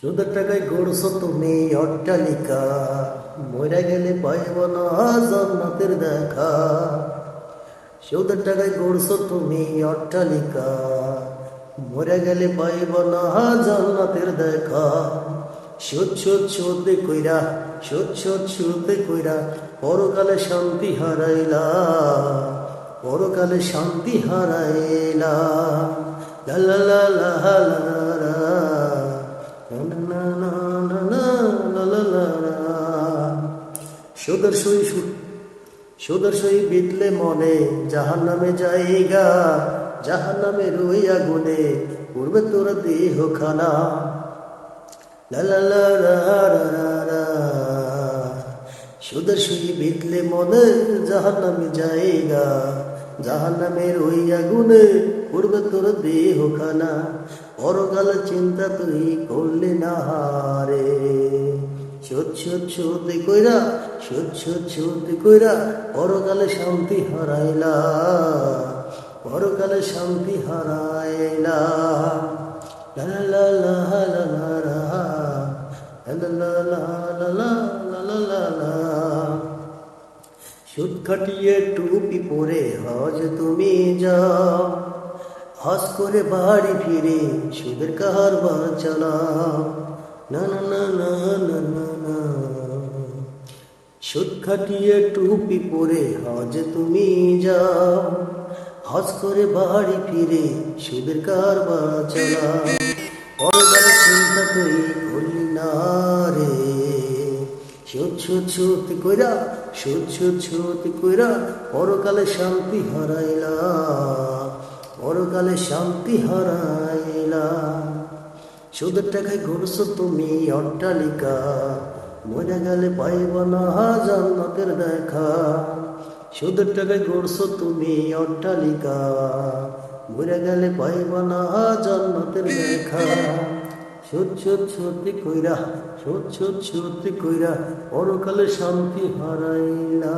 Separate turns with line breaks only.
সুদের টাকায় গড়ছ তুমি, অট্টালিকা। মরে গেলে পাইব না জান্নাতের দেখা। সুদের টাকায় গড়ছ তুমি, অট্টালিকা। মরে গেলে পাইব না জান্নাতের দেখা। সুদ সুদ সুদ কইরা, সুদ সুদ সুদ কইরা পরকালে শান্তি হারাইলা। পরকালে শান্তি হারাইলা। লা লা লা লা লা। সুদর্শই সুদর্শই বিতলে মনে জাহান নামে যাইগা জাহান নামে রই আগুনে পূর্বে তোর দেহ খানা সুদর্শই বিতলে মনে জাহান নামে যাইগা জাহান নামে রইয়া গুনে পূর্বে তোর দেহ খানা পরকাল চিন্তা তুই করলে না হারে সুদ কইরা সুদ কইরা পরকালে শান্তি হারাইলা পরকালে শান্তি হারাইলা লা লা লা লা লা লা লা লা লা লা সুদ টুপি পরে হজ তুমি যাও। হজ করে বাড়ি ফিরে সুদের কারবার চালাও। না না না না না না না। সুদ খাটিয়ে টুপি পরে হজ তুমি যাও। হজ করে বাড়ি ফিরে সুদের কারবার চালাও। পরকার চিন্তা তুই সুদ কইরা সুদ কইরা পরকালে শান্তি হারাইলা, পরকালে শান্তি হারাইলা। সুদের টাকায় ঘুরছো তুমি, অট্টালিকা, মরে গেলে পাইব না জান্নাতের দেখা। সুদের টাকায় ঘুরছ তুমি, অট্টালিকা, মরে গেলে পাইব না জান্নাতের দেখা। সুদ ছোট সত্যি কইরা সুদ সুদ সত্যি কইরা পরকালে শান্তি হারাইলা